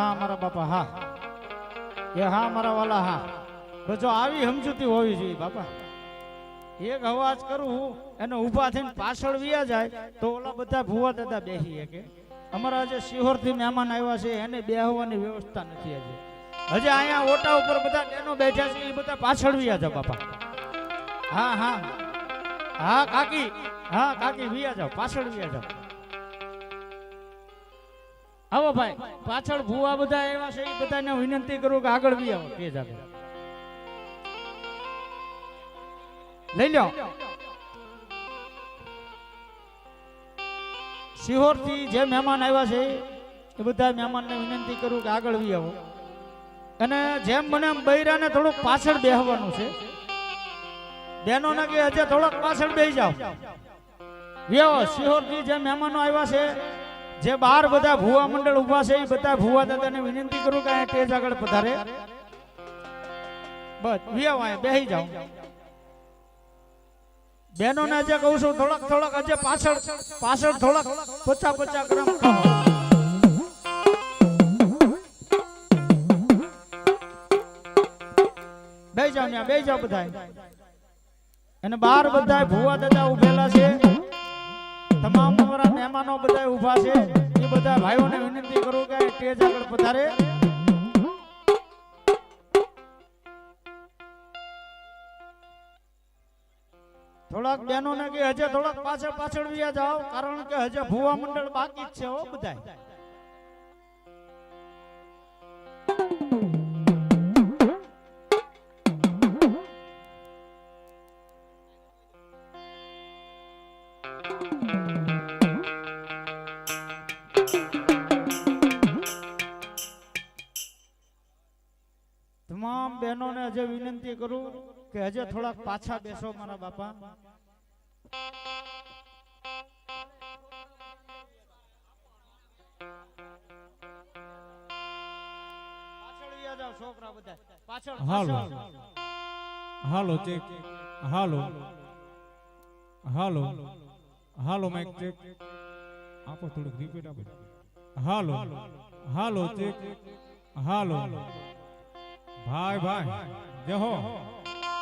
મારા બાપા, હા. એ હા, મારા વાલા, હા. તો આવી સમજૂતી હોવી જોઈએ, બાપા. એક અવાજ કરું એને ઊભા થઈને પાછળ વ્યા જાય, તો ઓલા બધા ભૂવા દાદા બેસી કે અમારા જે સિહોરથી મહેમાન આવ્યા છે, એને બેહવાની વ્યવસ્થા નથી હજી. હજી અહીંયા ઓટા ઉપર બધા બેનો બેઠા છે, એ બધા પાછળ વ્યા જાવ બાપા. હા હા. હા, કાકી. હા, કાકી, વ્યા જાવ પાછળ વિયા જાવ આવો ભાઈ, પાછળ ભૂવા બધા એવા છે, એ બધાને વિનંતી કરું કે આગળ બી આવો. તે જાગે લઈ લ્યો. સિહોરથી જે મહેમાન આવ્યા છે, એ બધા મહેમાનને વિનંતી કરું કે આગળ બી આવો. અને જેમ મને બૈરાને થોડુંક પાછળ બેહવાનું છે. બહેનોને કે હજે થોડોક પાછળ બેસી જાઓ. વ્યો સિહોરથી જે મહેમાનો આવ્યા છે જે બાર બધા ભુવા મંડળ ઊભા છે, એ બધા ભુવા દાદાને વિનંતી કરું કે અહીંયા સ્ટેજ આગળ પધારે. બસ વ્યાવ અહીંયા બેસી જાઓ. બહેનોને જે કહું છું, થોડાક થોડાક હજે પાછળ પાછળ થોડાક પચા પચા ગ્રામ બે બેસી ને બે બેસી બધા એને બાર બધા ભુવા દાદા ઉભેલા છે. તમામ અમારા મહેમાનો બધા ઊભા છે. એ બધા ભાઈઓને વિનંતી કરું કે સ્ટેજ આગળ પધારે. થોડાક બહેનો ને કે હજે થોડાક પાછળ પાછળ વ્યા જાઓ, કારણ કે હજે ભુવા મંડળ બાકી જ છે હો બધાય. તમામ બહેનોને હજે વિનંતી કરું કે હજે થોડાક પાછા બેસો મારા બાપા. Hello. Hello, check. Hello. Hello. Hello mike check આપો થોડુંક રિપીટ આપો. હાલો. Hello, check. હાલો. ભાઈ ભાઈ જહો